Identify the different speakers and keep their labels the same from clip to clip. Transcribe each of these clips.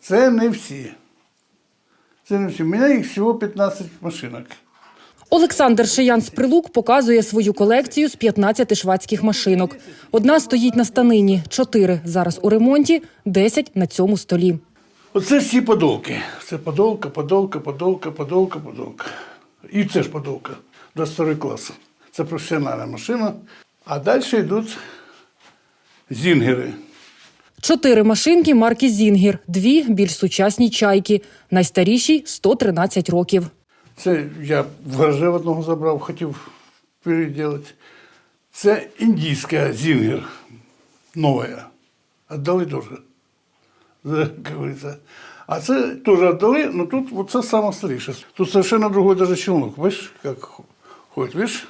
Speaker 1: Це не всі. Це не всі. У мене їх всього 15 машинок.
Speaker 2: Олександр Шиян з Прилук показує свою колекцію з 15 швадських машинок. Одна стоїть на станині, чотири зараз у ремонті, 10 на цьому столі.
Speaker 1: Оце всі подолки. Це подолка, подолка, подолка, подолка, подолка. І це ж подолка 22 класу. Це професіональна машина. А далі йдуть зінгери.
Speaker 2: Чотири машинки марки Зінгір, дві більш сучасні чайки. Найстарішій 113 років.
Speaker 1: Це я в гаражі в одного забрав, хотів переделати. Це індійська зінгер, нова. Отдали говориться. А це теж віддали, але тут вот це саме старіше. Тут совершенно другой даже челнок. Бачиш, як ходить, видиш?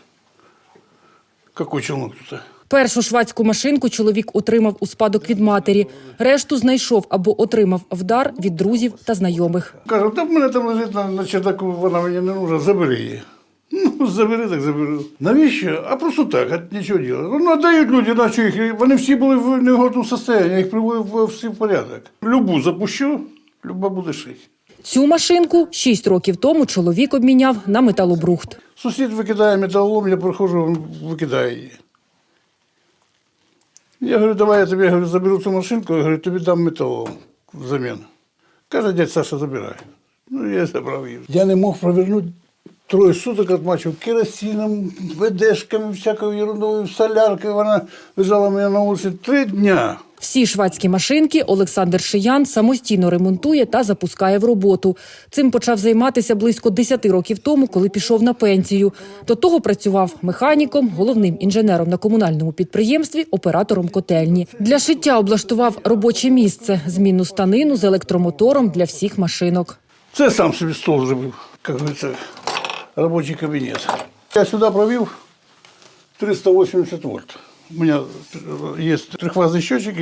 Speaker 1: Какой челнок тут?
Speaker 2: Першу швадську машинку чоловік отримав у спадок від матері. Решту знайшов або отримав вдар від друзів та знайомих.
Speaker 1: Кажу, та в мене там лежить на, на чердаку, вона мені не нужна, забери її. Ну, забери, так забери. Навіщо? А просто так, от нічого діла. Ну, дають люди, наче їх, вони всі були в негодному стані, я їх приводив всі в порядок. Любу запущу, люба буде шити.
Speaker 2: Цю машинку шість років тому чоловік обміняв на металобрухт.
Speaker 1: Сусід викидає металолом, я приходжу, він викидає її. Я говорю, давай я тобі говорю, заберу цю машинку, я говорю, тобі дам металолом взамін. Каже, дядь Саша, забирай. Ну, я забрав її. Я не мог провернути троє суток отмачив керосином, ведешками, всякою ерундою, соляркою. Вона лежала мене на вулиці три дня.
Speaker 2: Всі швадські машинки Олександр Шиян самостійно ремонтує та запускає в роботу. Цим почав займатися близько 10 років тому, коли пішов на пенсію. До того працював механіком, головним інженером на комунальному підприємстві, оператором котельні. Для шиття облаштував робоче місце, змінну станину з електромотором для всіх машинок.
Speaker 1: Це сам собі стол зробив, як говориться, робочий кабинет. Я сюда провел 380 вольт. У меня есть трехфазный счетчик,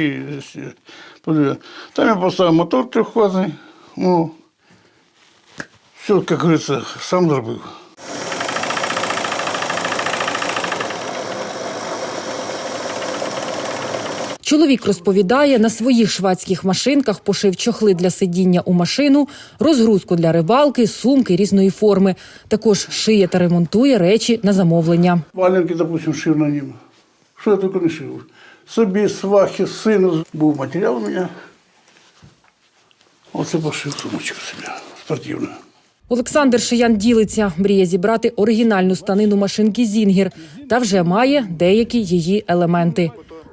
Speaker 1: там я поставил мотор трехфазный. Ну, все, как говорится, сам зробив.
Speaker 2: Чоловік розповідає, на своїх швадських машинках пошив чохли для сидіння у машину, розгрузку для рибалки, сумки різної форми. Також шиє та ремонтує речі на замовлення.
Speaker 1: Валенки, допустим, шив на ним. Що я тільки не шив. Собі, свахи, сину. Був матеріал у мене. Оце пошив сумочку собі спортивну.
Speaker 2: Олександр Шиян ділиться, мріє зібрати оригінальну станину машинки Зінгер та вже має деякі її елементи.